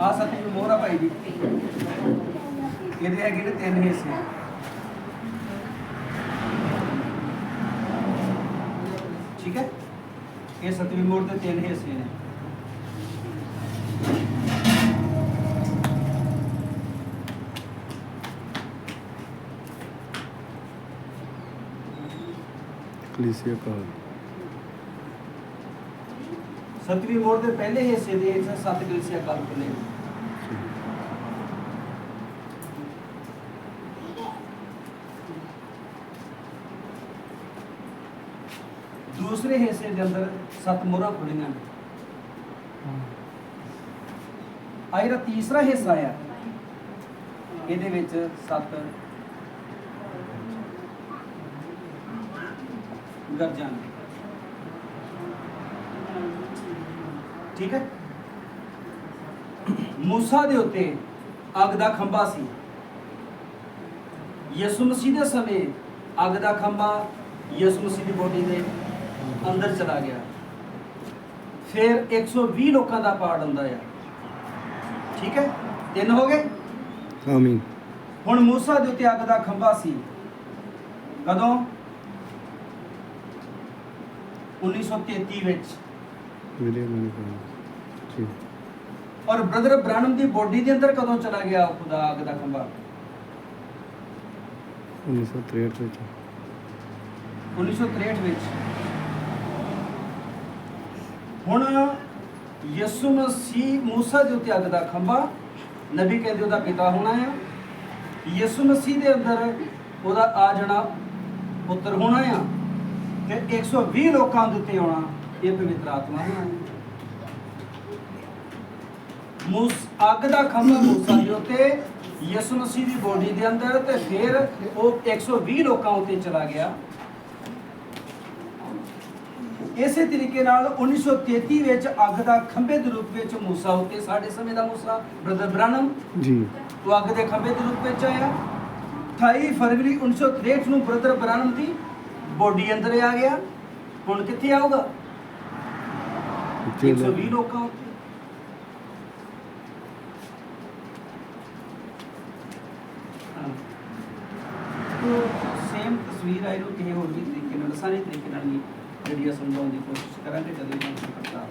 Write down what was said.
ਆ ਸਤਿ ਮੋਹਰਾ ਭਾਈ ਜੀ। ਇਹਦੇ ਹੈਗੇ ਨੇ ਤਿੰਨ ਹਿੱਸੇ। ਠੀਕ ਹੈ? ਇਹ ਸਤਵੀਂ ਮੋੜ ਦੇ ਤਿੰਨ ਹਿੱਸੇ ਨੇ। ਕਲੀਸਿਆ ਕਾਲ। ਸਤਵੀਂ ਮੋੜ ਦੇ ਪਹਿਲੇ ਹਿੱਸੇ ਦੇ 107 ਕਲੀਸਿਆ ਕਾਲ ਖੁੱਲੇ ਦੂਸਰੇ ਹਿੱਸੇ ਦੇ ਅੰਦਰ ਸੱਤ ਮੋਹਰਾਂ ਖੁੱਲੀਆਂ ਨੇ। ਆ ਤੀਸਰਾ ਹਿੱਸਾ ਆ। ਇਹਦੇ ਵਿੱਚ ਸੱਤ ਗਰਜਾਂ ਨੇ। ਠੀਕ ਹੈ? ਮੂਸਾ ਦੇ ਉੱਤੇ ਅੱਗ ਦਾ ਖੰਭਾ ਸੀ। ਯਿਸੂ ਮਸੀਹ ਦੇ ਸਮੇਂ ਅੱਗ ਦਾ ਖੰਭਾ ਯਿਸੂ ਮਸੀਹ ਦੀ ਬੋਡੀ ਦੇ ਅੰਦਰ ਚਲਾ ਗਿਆ। ਫਿਰ 120 ਲੋਕਾਂ ਦਾ ਪਾਰਟ ਹੁੰਦਾ ਆ। ਠੀਕ ਹੈ? ਤਿੰਨ ਹੋ ਗਏ? ਆਮੀਨ ਹੁਣ ਮੂਸਾ ਦੇ ਉੱਤੇ ਅੱਗ ਦਾ ਖੰਭਾ ਸੀ। ਕਦੋਂ? 1933 ਵਿੱਚ। ਵਿਲੀਅਮ ਨੇ ਕਹਾ ਠੀਕ। ਔਰ ਬ੍ਰਦਰ ਬ੍ਰਾਨਮ ਦੀ ਬੋਡੀ ਦੇ ਅੰਦਰ ਕਦੋਂ ਚਲਾ ਗਿਆ ਖੁਦਾ ਅੱਗ ਦਾ ਖੰਭਾ? 1963 ਵਿੱਚ। 1963 ਵਿੱਚ। ਹੁਣ ਯਿਸੂ ਮਸੀਹ ਮੂਸਾ ਦੇ ਉੱਤੇ ਅੱਗ ਦਾ ਖੰਭਾ ਨਬੀ ਕਹਿੰਦੇ ਉਹਦਾ ਪਿਤਾ ਹੋਣਾ ਆ। ਯਿਸੂ ਮਸੀਹ ਦੇ ਅੰਦਰ ਉਹਦਾ ਆ ਜਾਣਾ ਪੁੱਤਰ ਹੋਣਾ ਆ ਤੇ 120 ਲੋਕਾਂ ਦੇ ਉੱਤੇ ਆਉਣਾ। ਇਹ ਪਵਿੱਤਰ ਆਤਮਾ ਹੈ। ਮੂਸ ਅੱਗ ਦਾ ਖੰਭਾ ਮੂਸਾ ਦੇ ਉੱਤੇ ਯਿਸੂ ਮਸੀਹ ਦੀ ਬੋਡੀ ਦੇ ਅੰਦਰ ਤੇ ਫਿਰ ਉਹ 120 ਲੋਕਾਂ ਉੱਤੇ ਚਲਾ ਗਿਆ। ਇਸੇ ਤਰੀਕੇ ਨਾਲ 1933 ਵਿੱਚ ਅੱਗ ਦਾ ਖੰਭੇ ਦੇ ਰੂਪ ਵਿੱਚ ਮੂਸਾ ਉੱਤੇ ਸਾਡੇ ਸਮੇਂ ਦਾ ਮੂਸਾ ਬ੍ਰਦਰ ਬ੍ਰਾਨਮ ਜੀ। ਉਹ ਅੱਗ ਦੇ ਖੰਭੇ ਦੇ ਰੂਪ ਵਿੱਚ ਆਇਆ। 28 ਫਰਵਰੀ 1963 ਨੂੰ ਬ੍ਰਦਰ ਬ੍ਰਾਨਮ ਦੀ ਬੋਡੀ ਅੰਦਰ ਆ ਗਿਆ। ਹੁਣ ਕਿੱਥੇ ਆਊਗਾ? 120 ਲੋਕਾਂ ਉੱਤੇ ਹਾਂ। ਤੋ ਸੇਮ ਤਸਵੀਰ ਆਈ ਨੂੰ ਕਿਸੇ ਹੋਰ ਵੀ ਤਰੀਕੇ ਨਾਲ ਆਸਾਨੀ ਤਰੀਕੇ ਨਾਲ ਵੀ ਜਿਹੜੀ ਆ ਸਮਝਾਉਣ ਦੀ ਕੋਸ਼ਿਸ਼ ਕਰਾਂਗੇ ਜਦੋਂ ਇਹਨਾਂ ਨੂੰ ਕਰਦਾ ਹਾਂ